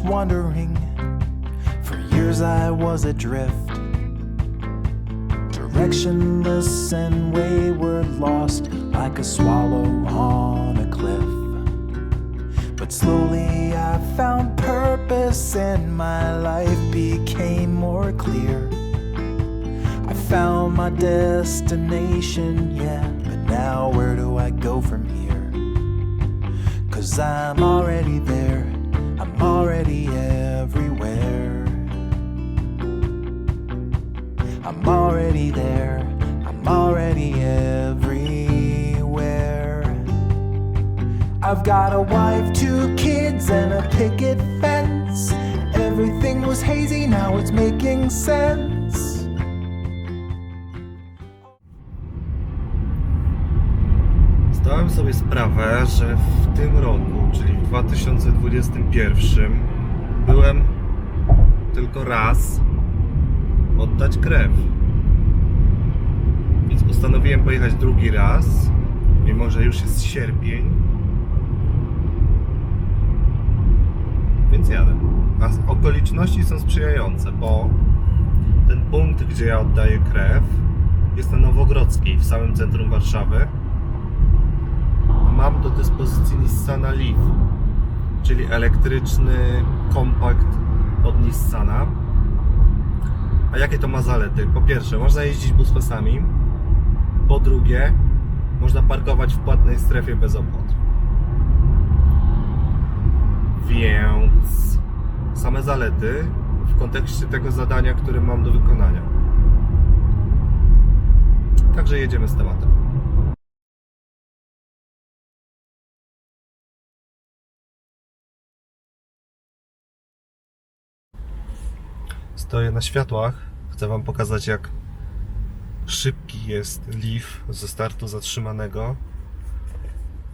just. For years I was adrift, directionless and wayward, lost like a swallow on a cliff. But slowly I found purpose and my life became more clear. I found my destination, yeah, but now where do I go from here? Cause I'm already there, I'm already everywhere. I'm already there, I'm already everywhere. I've got a wife, two kids, and a picket fence. Everything was hazy, now it's making sense. Zdałem sobie sprawę, że w tym roku, 2021, byłem tylko raz oddać krew. Więc postanowiłem pojechać drugi raz, mimo że już jest sierpień. Więc jadę. A okoliczności są sprzyjające, bo ten punkt, gdzie ja oddaję krew, jest na Nowogrodzkiej, w samym centrum Warszawy mam do dyspozycji Nissana Leaf, czyli elektryczny kompakt od Nissana. A jakie to ma zalety? Po pierwsze, można jeździć buspasami. Po drugie, można parkować w płatnej strefie bez opłat. Więc same zalety w kontekście tego zadania, które mam do wykonania. Także jedziemy z tematem. Stoję na światłach. Chcę Wam pokazać, jak szybki jest Leaf ze startu zatrzymanego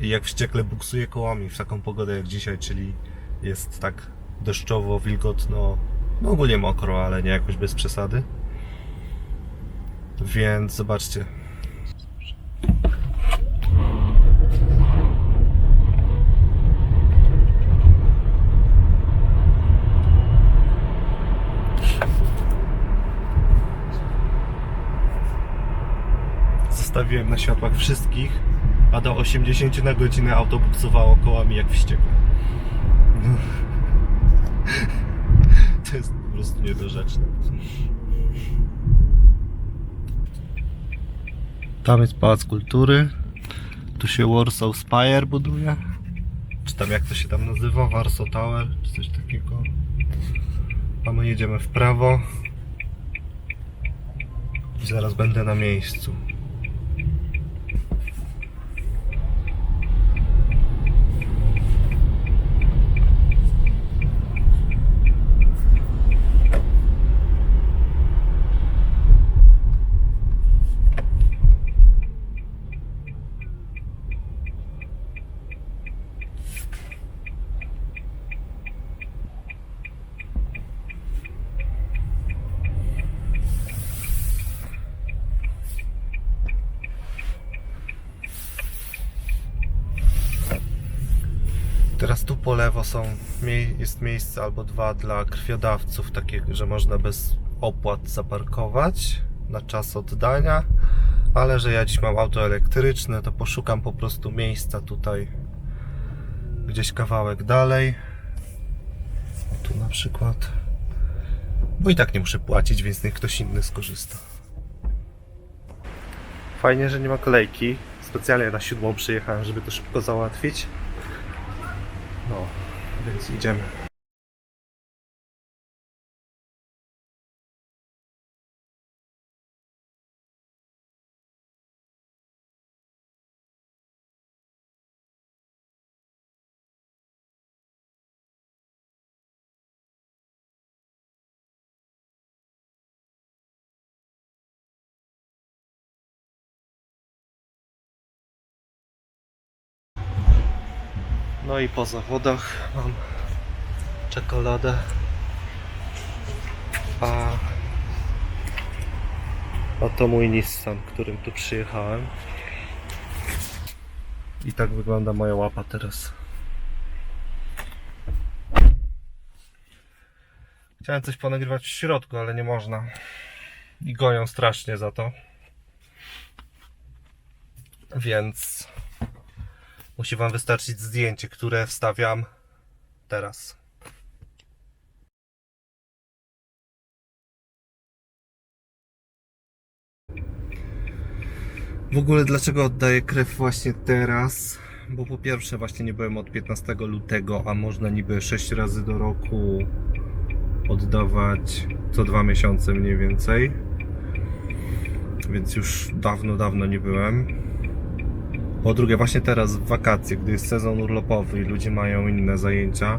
i jak wściekle buksuje kołami w taką pogodę jak dzisiaj, czyli jest tak deszczowo, wilgotno, no ogólnie mokro, ale nie jakoś bez przesady. Więc zobaczcie. Zostawiłem na światłach wszystkich, a do 80 na godzinę auto buksowało kołami jak wściekłe. To jest po prostu niedorzeczne. Tam jest Pałac Kultury. Tu się Warsaw Spire buduje. Czy tam jak to się tam nazywa? Warsaw Tower, czy coś takiego. A my jedziemy w prawo. I zaraz będę na miejscu. Tu po lewo są, jest miejsce albo dwa dla krwiodawców, takie, że można bez opłat zaparkować na czas oddania, ale że ja dziś mam auto elektryczne, to poszukam po prostu miejsca tutaj gdzieś kawałek dalej. Tu na przykład. Bo i tak nie muszę płacić, więc niech ktoś inny skorzysta. Fajnie, że nie ma kolejki. Specjalnie na siódmą przyjechałem, żeby to szybko załatwić. No, więc idziemy. No i po zawodach mam czekoladę. A oto mój Nissan, którym tu przyjechałem. I tak wygląda moja łapa teraz. Chciałem coś ponagrywać w środku, ale nie można. I goją strasznie za to. Więc musi Wam wystarczyć zdjęcie, które wstawiam teraz. W ogóle dlaczego oddaję krew właśnie teraz? Bo po pierwsze właśnie nie byłem od 15 lutego, a można niby 6 razy do roku oddawać co dwa miesiące mniej więcej. Więc już dawno, dawno nie byłem. Po drugie, właśnie teraz w wakacje, gdy jest sezon urlopowy i ludzie mają inne zajęcia,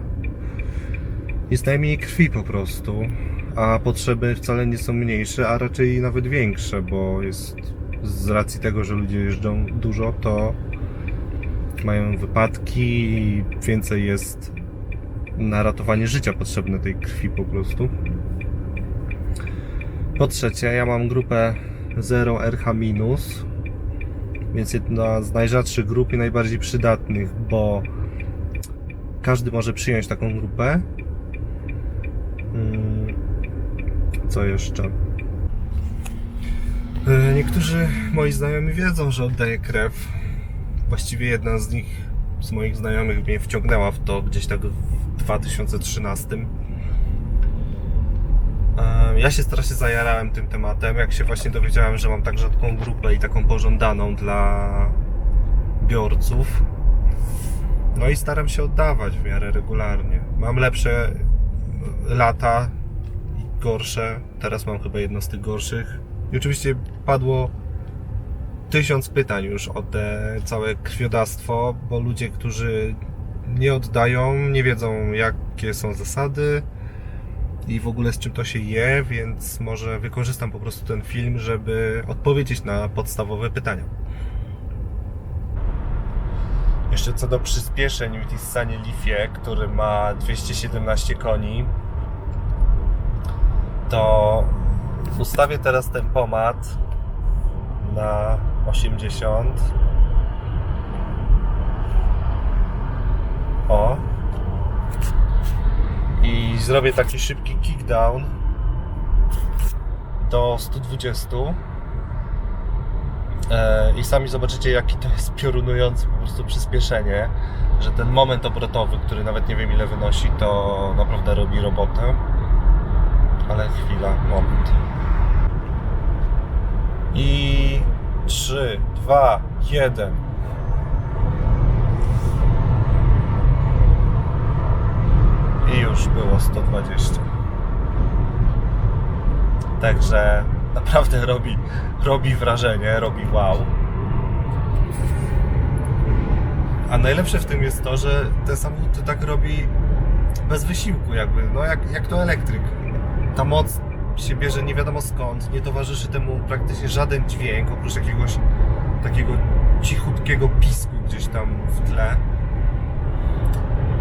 jest najmniej krwi po prostu, a potrzeby wcale nie są mniejsze, a raczej nawet większe, bo jest z racji tego, że ludzie jeżdżą dużo, to mają wypadki i więcej jest na ratowanie życia potrzebne tej krwi po prostu. Po trzecie, ja mam grupę 0RH-, więc jedna z najrzadszych grup i najbardziej przydatnych, bo każdy może przyjąć taką grupę. Mm, Co jeszcze? E, Niektórzy moi znajomi wiedzą, że oddaję krew. Właściwie jedna z nich, z moich znajomych, mnie wciągnęła w to gdzieś tak w 2013. Ja się strasznie zajarałem tym tematem, jak się właśnie dowiedziałem, że mam tak rzadką grupę i taką pożądaną dla biorców. No i staram się oddawać w miarę regularnie. Mam lepsze lata gorsze. Teraz mam chyba jedno z tych gorszych. I oczywiście padło tysiąc pytań już o te całe krwiodawstwo, bo ludzie, którzy nie oddają, nie wiedzą jakie są zasady i w ogóle z czym to się je, więc może wykorzystam po prostu ten film, żeby odpowiedzieć na podstawowe pytania. Jeszcze co do przyspieszeń w Nissanie Leafie, który ma 217 koni, to ustawię teraz tempomat na 80. O. I zrobię taki szybki kickdown do 120. E, I sami zobaczycie, jaki to jest piorunujące po prostu przyspieszenie, że ten moment obrotowy, który nawet nie wiem ile wynosi, to naprawdę robi robotę. Ale chwila, moment. I 3, 2, 1. I już było 120. Także naprawdę robi, robi wrażenie, robi wow. A najlepsze w tym jest to, że ten samochód to tak robi bez wysiłku jakby, no jak, jak to elektryk. Ta moc się bierze nie wiadomo skąd, nie towarzyszy temu praktycznie żaden dźwięk, oprócz jakiegoś takiego cichutkiego pisku gdzieś tam w tle.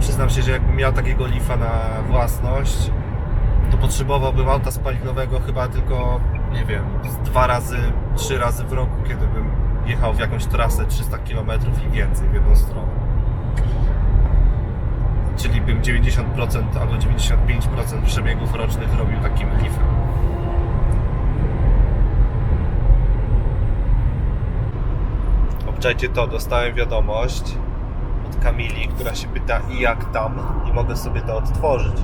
Przyznam się, że jakbym miał takiego lifa na własność, to potrzebowałbym auta spalinowego chyba tylko, nie wiem, dwa razy, trzy razy w roku, kiedy bym jechał w jakąś trasę 300 km i więcej w jedną stronę. Czyli bym 90% albo 95% przebiegów rocznych robił takim lifem. Obczajcie to, dostałem wiadomość Kamili, która się pyta i jak tam i mogę sobie to odtworzyć.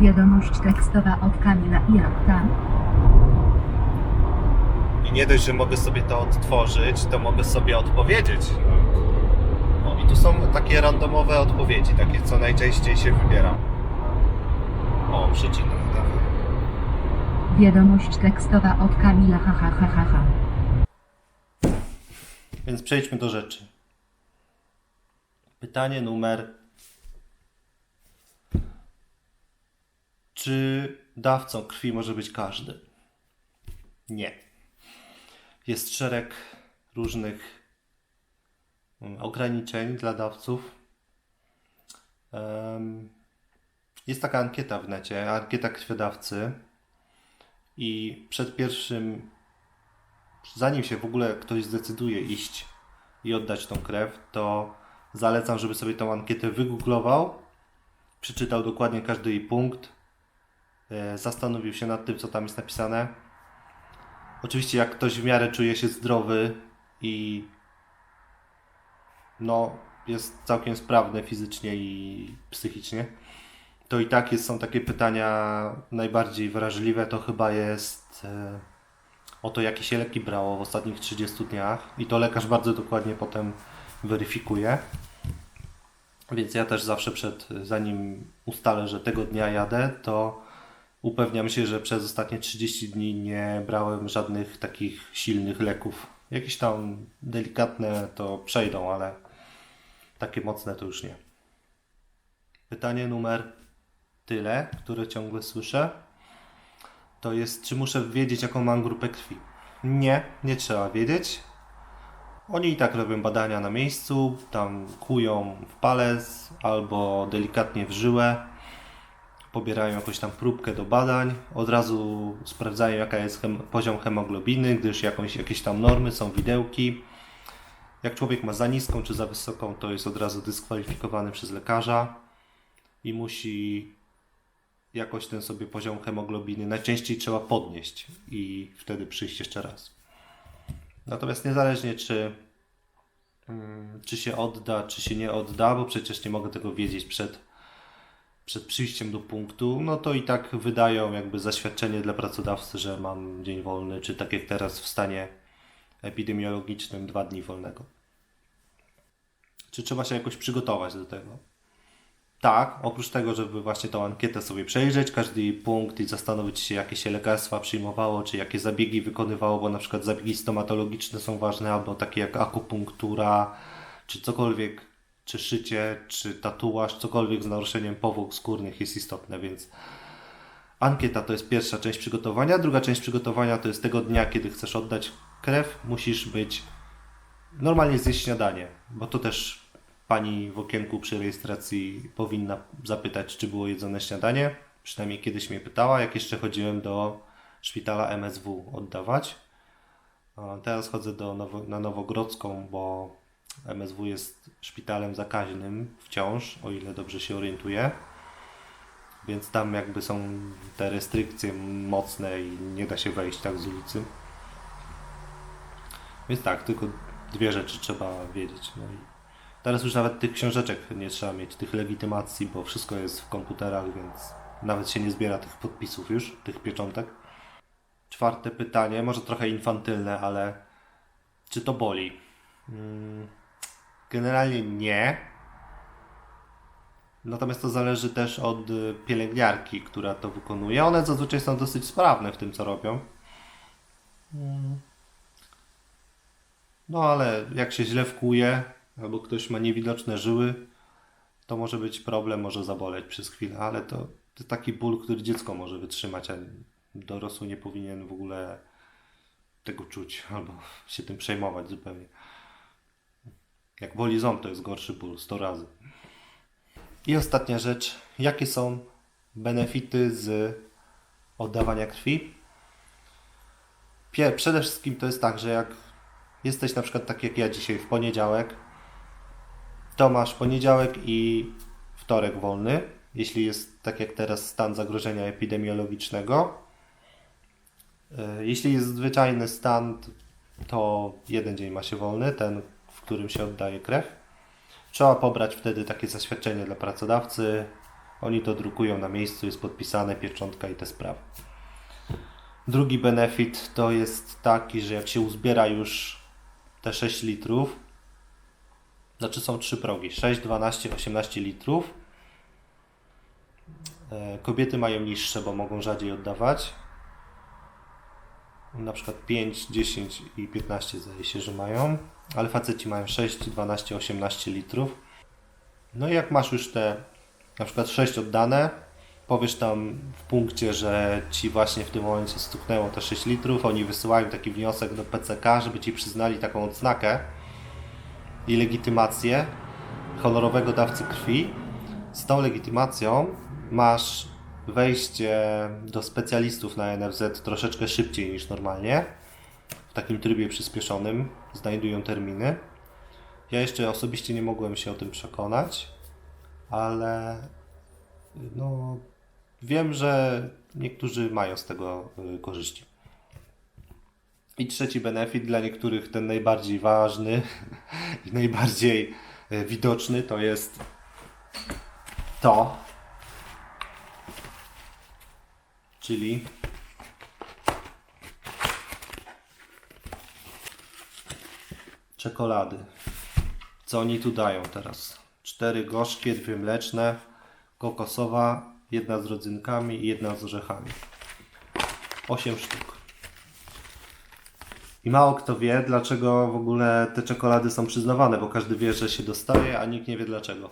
Wiadomość tekstowa od Kamila i jak tam? I nie dość, że mogę sobie to odtworzyć, to mogę sobie odpowiedzieć. No i tu są takie randomowe odpowiedzi, takie co najczęściej się wybieram. O, przecinek, dawaj. Wiadomość tekstowa od Kamila ha ha ha ha ha. Więc przejdźmy do rzeczy. Pytanie numer. Czy dawcą krwi może być każdy? Nie. Jest szereg różnych mm, ograniczeń dla dawców. Jest taka ankieta w necie, ankieta krwiodawcy. I przed pierwszym zanim się w ogóle ktoś zdecyduje iść i oddać tą krew, to zalecam, żeby sobie tą ankietę wygooglował, przeczytał dokładnie każdy jej punkt e, zastanowił się nad tym, co tam jest napisane. Oczywiście, jak ktoś w miarę czuje się zdrowy i no, jest całkiem sprawny fizycznie i psychicznie, to i tak jest, są takie pytania najbardziej wrażliwe. To chyba jest e, o to, jakie się leki brało w ostatnich 30 dniach, i to lekarz bardzo dokładnie potem weryfikuje. Więc ja też zawsze przed, zanim ustalę, że tego dnia jadę, to upewniam się, że przez ostatnie 30 dni nie brałem żadnych takich silnych leków. Jakieś tam delikatne to przejdą, ale takie mocne to już nie. Pytanie numer tyle, które ciągle słyszę, to jest, czy muszę wiedzieć, jaką mam grupę krwi? Nie, nie trzeba wiedzieć. Oni i tak robią badania na miejscu, tam kują w palec albo delikatnie w żyłę, pobierają jakąś tam próbkę do badań, od razu sprawdzają jaka jest hem- poziom hemoglobiny, gdyż jakąś, jakieś tam normy, są widełki. Jak człowiek ma za niską czy za wysoką, to jest od razu dyskwalifikowany przez lekarza i musi jakoś ten sobie poziom hemoglobiny najczęściej trzeba podnieść i wtedy przyjść jeszcze raz. Natomiast niezależnie czy, mm, czy się odda, czy się nie odda, bo przecież nie mogę tego wiedzieć przed, przed przyjściem do punktu, no to i tak wydają jakby zaświadczenie dla pracodawcy, że mam dzień wolny, czy tak jak teraz w stanie epidemiologicznym dwa dni wolnego. Czy trzeba się jakoś przygotować do tego? Tak, oprócz tego, żeby właśnie tą ankietę sobie przejrzeć, każdy punkt i zastanowić się, jakie się lekarstwa przyjmowało, czy jakie zabiegi wykonywało, bo na przykład zabiegi stomatologiczne są ważne, albo takie jak akupunktura, czy cokolwiek, czy szycie, czy tatuaż, cokolwiek z naruszeniem powłok skórnych jest istotne, więc ankieta to jest pierwsza część przygotowania. Druga część przygotowania to jest tego dnia, kiedy chcesz oddać krew, musisz być normalnie zjeść śniadanie, bo to też pani w okienku przy rejestracji powinna zapytać, czy było jedzone śniadanie. Przynajmniej kiedyś mnie pytała, jak jeszcze chodziłem do szpitala MSW oddawać. Teraz chodzę do Nowo, na Nowogrodzką, bo MSW jest szpitalem zakaźnym wciąż, o ile dobrze się orientuję. Więc tam jakby są te restrykcje mocne i nie da się wejść tak z ulicy. Więc tak, tylko dwie rzeczy trzeba wiedzieć. No i teraz już nawet tych książeczek nie trzeba mieć, tych legitymacji, bo wszystko jest w komputerach, więc nawet się nie zbiera tych podpisów już, tych pieczątek. Czwarte pytanie, może trochę infantylne, ale czy to boli? Mm, Generalnie nie. Natomiast to zależy też od y, pielęgniarki, która to wykonuje. One zazwyczaj są dosyć sprawne w tym, co robią. No ale jak się źle wkuje, albo ktoś ma niewidoczne żyły, to może być problem, może zaboleć przez chwilę, ale to, to taki ból, który dziecko może wytrzymać, a dorosły nie powinien w ogóle tego czuć albo się tym przejmować zupełnie. Jak boli ząb, to jest gorszy ból 100 razy. I ostatnia rzecz, jakie są benefity z oddawania krwi? Przede wszystkim to jest tak, że jak jesteś na przykład tak jak ja dzisiaj w poniedziałek, to masz poniedziałek i wtorek wolny, jeśli jest tak jak teraz stan zagrożenia epidemiologicznego. E, Jeśli jest zwyczajny stan, to jeden dzień ma się wolny, ten, w którym się oddaje krew. Trzeba pobrać wtedy takie zaświadczenie dla pracodawcy. Oni to drukują na miejscu, jest podpisane, pieczątka i te sprawy. Drugi benefit to jest taki, że jak się uzbiera już te 6 litrów, znaczy są trzy progi, 6, 12, 18 litrów. E, Kobiety mają niższe, bo mogą rzadziej oddawać. Na przykład 5, 10 i 15 zdaje się, że mają, ale faceci mają 6, 12, 18 litrów. No i jak masz już te na przykład 6 oddane, powiesz tam w punkcie, że ci właśnie w tym momencie stuknęło te 6 litrów, oni wysyłają taki wniosek do PCK, żeby ci przyznali taką odznakę i legitymację honorowego dawcy krwi. Z tą legitymacją masz wejście do specjalistów na NFZ troszeczkę szybciej niż normalnie. W takim trybie przyspieszonym znajdują terminy. Ja jeszcze osobiście nie mogłem się o tym przekonać, ale no, wiem, że niektórzy mają z tego y, korzyści. I trzeci benefit, dla niektórych ten najbardziej ważny i najbardziej y, widoczny, to jest to, czyli czekolady. Co oni tu dają teraz? Cztery gorzkie, dwie mleczne, kokosowa, jedna z rodzynkami i jedna z orzechami. Osiem sztuk. I mało kto wie, dlaczego w ogóle te czekolady są przyznawane, bo każdy wie, że się dostaje, a nikt nie wie dlaczego.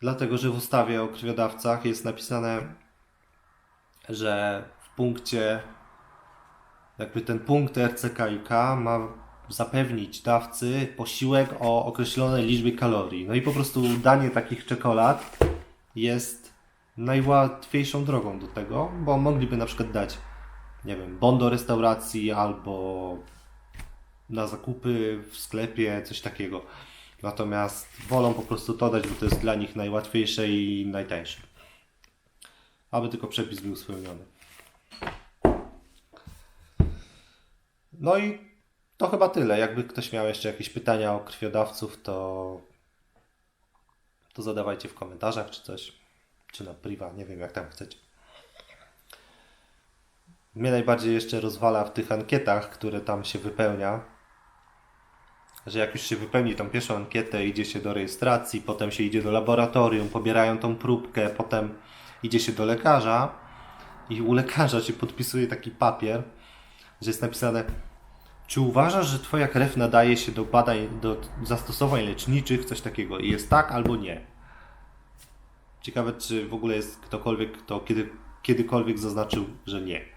Dlatego, że w ustawie o krwiodawcach jest napisane, że w punkcie, jakby ten punkt RCKiK ma zapewnić dawcy posiłek o określonej liczbie kalorii. No i po prostu danie takich czekolad jest najłatwiejszą drogą do tego, bo mogliby na przykład dać, nie wiem, bon do restauracji albo na zakupy w sklepie, coś takiego. Natomiast wolą po prostu to dać, bo to jest dla nich najłatwiejsze i najtańsze. Aby tylko przepis był spełniony. No i to chyba tyle. Jakby ktoś miał jeszcze jakieś pytania o krwiodawców, to, to zadawajcie w komentarzach czy coś. Czy na priwa, nie wiem jak tam chcecie. Mnie najbardziej jeszcze rozwala w tych ankietach, które tam się wypełnia, że jak już się wypełni tą pierwszą ankietę, idzie się do rejestracji, potem się idzie do laboratorium, pobierają tą próbkę, potem idzie się do lekarza i u lekarza się podpisuje taki papier, że jest napisane czy uważasz, że Twoja krew nadaje się do badań, do zastosowań leczniczych, coś takiego? I jest tak albo nie. Ciekawe, czy w ogóle jest ktokolwiek, kto kiedy, kiedykolwiek zaznaczył, że nie.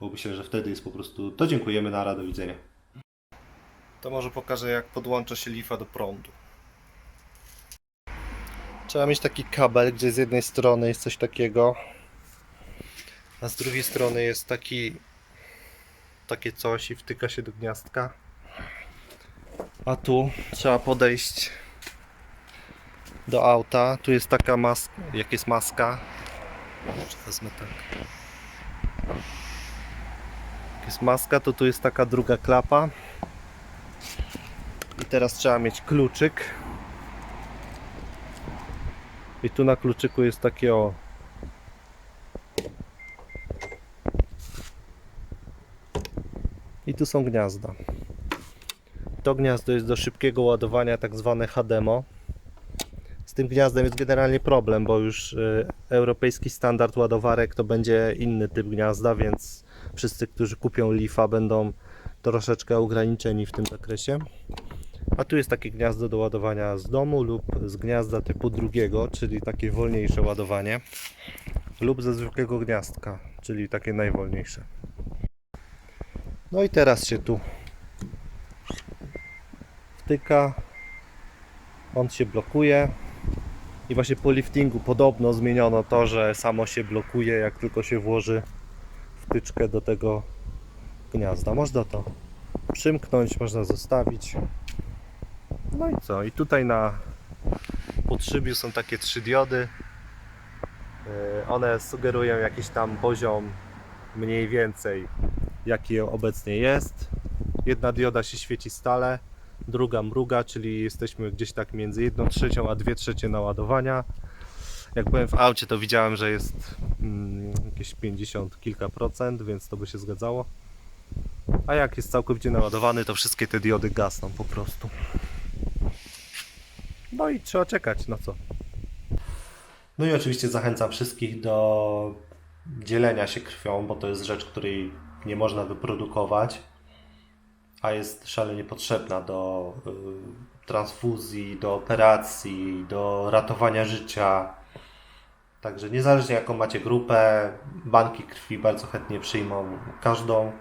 Bo myślę, że wtedy jest po prostu to dziękujemy, na do widzenia. To może pokażę, jak podłącza się lifa do prądu. Trzeba mieć taki kabel, gdzie z jednej strony jest coś takiego, a z drugiej strony jest taki takie coś i wtyka się do gniazdka. A tu trzeba podejść do auta. Tu jest taka maska, jak jest maska. Wezmę tak. Jest maska, to tu jest taka druga klapa. I teraz trzeba mieć kluczyk. I tu na kluczyku jest takie o I tu są gniazda. To gniazdo jest do szybkiego ładowania, tak zwane HDMO. Tym gniazdem jest generalnie problem, bo już y, europejski standard ładowarek to będzie inny typ gniazda, więc wszyscy, którzy kupią Leafa będą troszeczkę ograniczeni w tym zakresie. A tu jest takie gniazdo do ładowania z domu lub z gniazda typu drugiego, czyli takie wolniejsze ładowanie, lub ze zwykłego gniazdka, czyli takie najwolniejsze. No i teraz się tu wtyka. On się blokuje. I właśnie po liftingu podobno zmieniono to, że samo się blokuje, jak tylko się włoży wtyczkę do tego gniazda. Można to przymknąć, można zostawić. No i co? I tutaj na podszybiu są takie trzy diody. Yy, One sugerują jakiś tam poziom mniej więcej jaki obecnie jest. Jedna dioda się świeci stale, druga mruga, czyli jesteśmy gdzieś tak między 1 trzecią a 2 trzecie naładowania. Jak byłem w aucie, to widziałem, że jest mm, jakieś 50 kilka procent, więc to by się zgadzało. A jak jest całkowicie naładowany, to wszystkie te diody gasną po prostu. No i trzeba czekać na co. No i oczywiście zachęcam wszystkich do dzielenia się krwią, bo to jest rzecz, której nie można wyprodukować, a jest szalenie potrzebna do y, transfuzji, do operacji, do ratowania życia. Także niezależnie jaką macie grupę, banki krwi bardzo chętnie przyjmą każdą,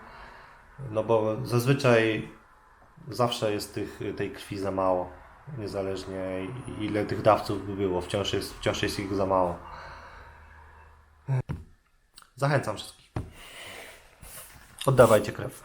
no bo zazwyczaj zawsze jest tych, tej krwi za mało, niezależnie ile tych dawców by było, wciąż jest, wciąż jest ich za mało. Zachęcam wszystkich. Oddawajcie krew.